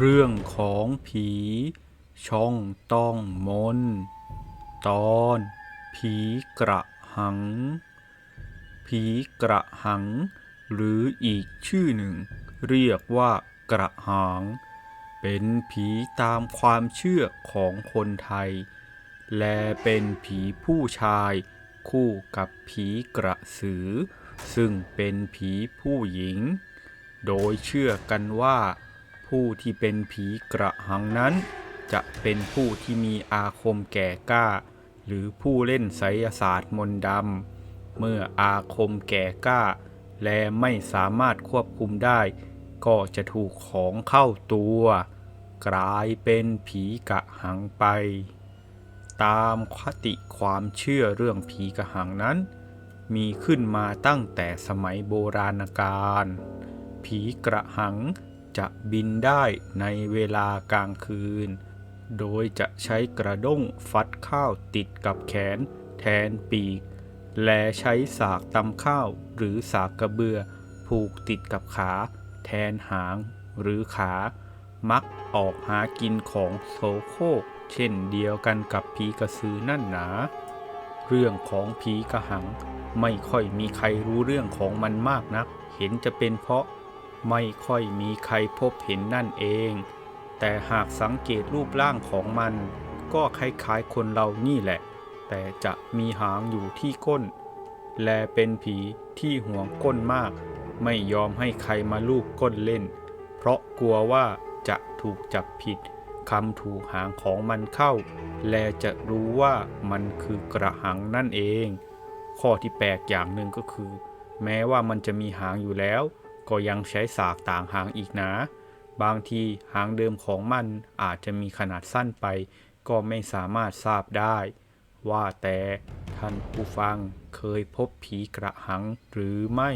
เรื่องของผี ช่องต้องมน ตอน ผีกระหัง ผีกระหัง หรืออีกชื่อหนึ่ง เรียกว่ากระหังเป็นผีตามความเชื่อของคนไทย และเป็นผีผู้ชายคู่กับผีกระสือ ซึ่งเป็นผีผู้หญิง โดยเชื่อกันว่า ผู้ที่เป็นผีกระหังนั้น จะเป็นผู้ที่มีอาคมแก่กล้า หรือผู้เล่นไสยศาสตร์มนต์ดำเมื่ออาคมแก่กล้า และไม่สามารถควบคุมได้ ก็จะถูกของเข้าตัว กลายเป็นผีกระหังไป ตามคติความเชื่อเรื่องผีกระหังนั้น มีขึ้นมาตั้งแต่สมัยโบราณกาลผีกระหัง จะบินได้ในเวลากลางคืน โดยจะใช้กระด้งฟัดข้าวติดกับแขน แทนปีก และใช้สากตำข้าวหรือสากกระเบือ ผูกติดกับขา แทนหางหรือขา มักออกหากินของโสโครกเช่นเดียวกันกับผีกระสือนั่นหนา เรื่องของผีกระหัง ไม่ค่อยมีใครรู้เรื่องของมันมากนัก เห็นจะเป็นเพราะ ไม่ค่อยมีใครพบเห็นนั่นเอง แต่หากสังเกตรูปร่างของมัน ก็คล้ายๆคนเรานี่แหละ แต่จะมีหางอยู่ที่ก้น และเป็นผีที่ห่วงก้นมาก ไม่ยอมให้ใครมาลูบก้นเล่น เพราะกลัวว่าจะถูกจับผิดคำถูกหางของมันเข้า และจะรู้ว่ามันคือกระหังนั่นเอง ข้อที่แปลกอย่างหนึ่งก็คือ แม้ว่ามันจะมีหางอยู่แล้ว ก็ยังใช้สากต่างหางอีกนะ บางทีหางเดิมของมันอาจจะมีขนาดสั้นไป ก็ไม่สามารถทราบได้ ว่าแต่ท่านผู้ฟังเคยพบผีกระหังหรือไม่